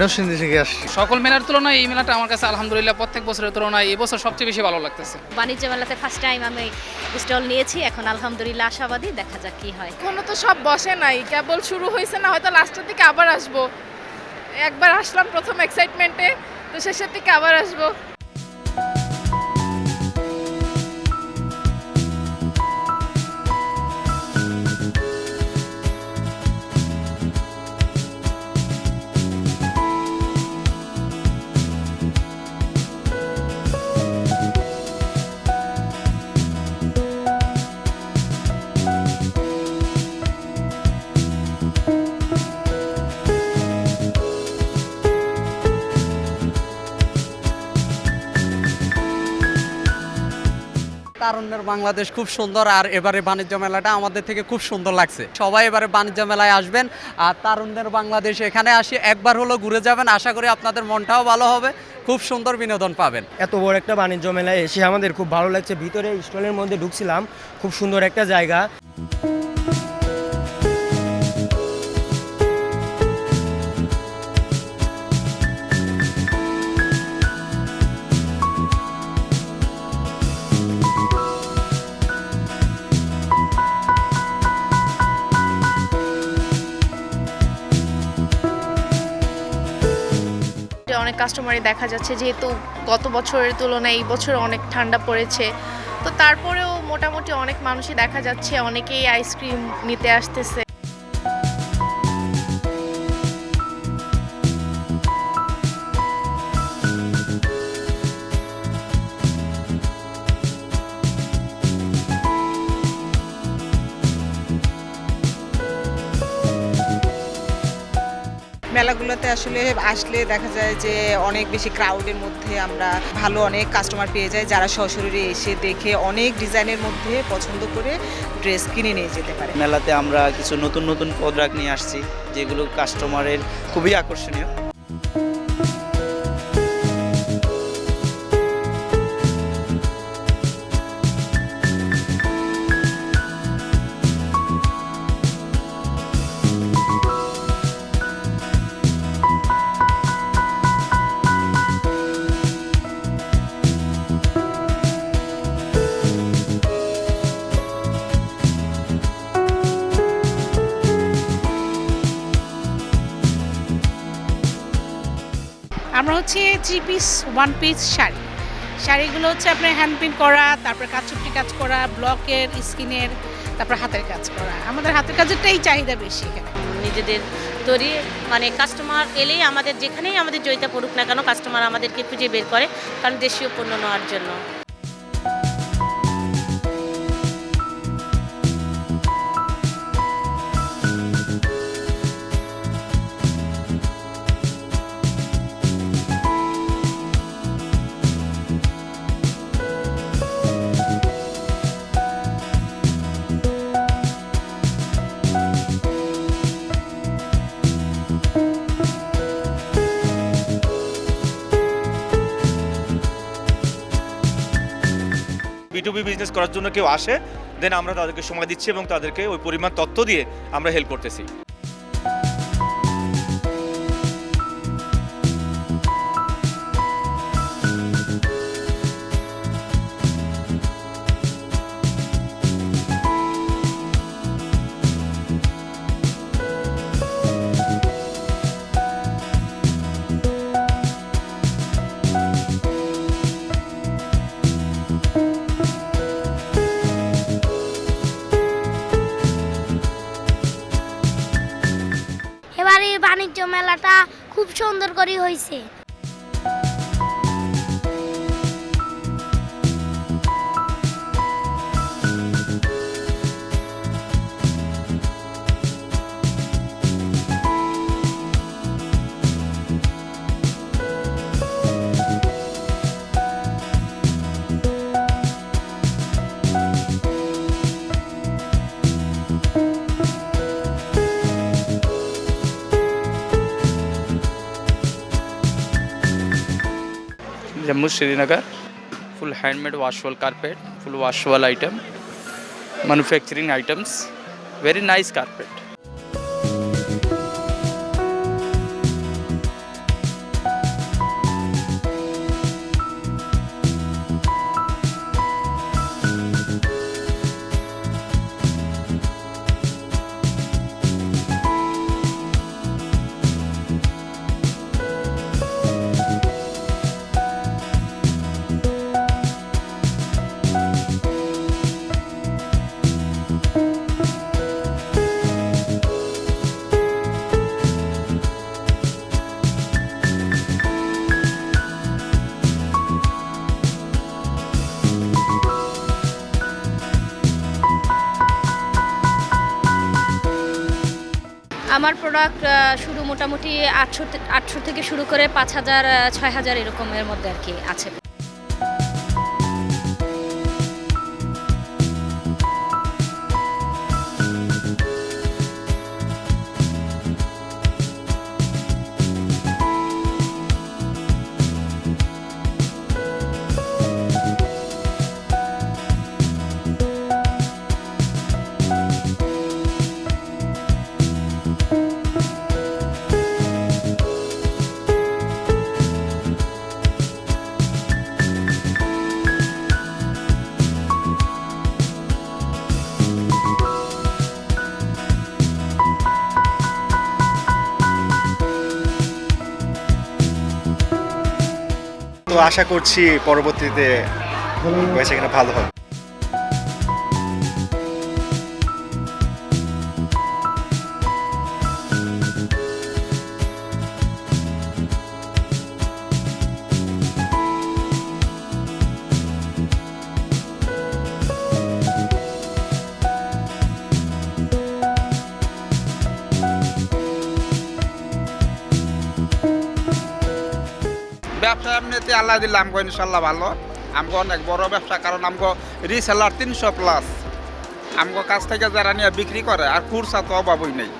নরসিংদী থেকে আসছি। সকল মেলার তুলনায় এই মেলাটা আমার কাছে আলহামদুলিল্লাহ প্রত্যেক বছরের তুলনায় এই বছর সবচেয়ে বেশি ভালো লাগতেছে। বাণিজ্য মেলাতে ফার্স্ট টাইম আমি স্টল নিয়েছি এখন আলহামদুলিল্লাহ আশাবাদী দেখা যাক কি হয়। এখনও তো সব বসে নাই কেবল শুরু হয়েছে না হয়তো লাস্টের দিকে আবার আসব। একবার আসলাম প্রথম এক্সাইটমেন্টে তো শেষের দিকে আবার আসব। তারুণ্যের বাংলাদেশ খুব সুন্দর আর এবারে বাণিজ্য মেলাটা আমাদের থেকে খুব সুন্দর লাগছে। সবাই এবারে বাণিজ্য মেলায় আসবেন আর তারুণ্যের বাংলাদেশ এখানে আসি, একবার হলো ঘুরে যাবেন, আশা করি আপনাদের মনটাও ভালো হবে, খুব সুন্দর বিনোদন পাবেন। এত বড় একটা বাণিজ্য মেলায় এসে আমাদের খুব ভালো লাগছে, ভিতরে স্টলের মধ্যে ঢুকছিলাম, খুব সুন্দর একটা জায়গা। কাস্টমারই দেখা যাচ্ছে, যেহেতু গত বছরের তুলনায় এই বছর অনেক ঠান্ডা পড়েছে। তো তারপরেও মোটামুটি অনেক মানুষই দেখা যাচ্ছে, অনেকেই আইসক্রিম নিতে আসতেছে। মেলাগুলোতে আসলে আসলে দেখা যায় যে অনেক বেশি ক্রাউডের মধ্যে আমরা ভালো অনেক কাস্টমার পেয়ে যাই যারা সশরীরে এসে দেখে অনেক ডিজাইনের মধ্যে পছন্দ করে ড্রেস কিনে নিয়ে যেতে পারে। মেলাতে আমরা কিছু নতুন নতুন প্রোডাক্ট নিয়ে আসছি, যেগুলো কাস্টমারের খুবই আকর্ষণীয়। আমরা হচ্ছে three piece one piece sari. শাড়িগুলো হচ্ছে আপনার হ্যান্ড করা, তারপরে কাচুপটি কাজ করা ব্লকের স্কিনের, তারপর হাতের কাজ করা। আমাদের হাতের কাজেরটাই চাহিদা বেশি এখানে। নিজেদের তৈরি মানে কাস্টমার এলেই আমাদের যেখানেই আমাদের জয়িতা পড়ুক না কেন কাস্টমার আমাদেরকে খুঁজে বের করে কারণ দেশীয় পণ্য নেওয়ার জন্য। বিটুবি বিজনেস করার জন্য কেউ আসে দেন আমরা তাদেরকে সময় দিচ্ছি এবং তাদেরকে ওই পরিমাণ তথ্য দিয়ে আমরা হেল্প করতেছি। বাণিজ্য মেলাটা খুব সুন্দর করে হয়েছে Jammu Srinagar full handmade వాష్వల్ carpet full వాష్వల్ item manufacturing items very nice carpet আমার প্রোডাক্ট শুরু মোটামুটি আটশো আটশো থেকে শুরু করে পাঁচ হাজার ছয় হাজার এরকমের মধ্যে আর কি আছে। আশা করছি পরবর্তীতে কিনা ভালো হবে। আল্লাহ দিলে আমগো ইনশাল্লাহ ভালো, আমগো অনেক বড় ব্যবসা, কারণ আমগো রিসেলার তিনশো প্লাস আমগো কাছ থেকে যারা নিয়ে বিক্রি করে, আর খুরসা তো অভাবই নেই।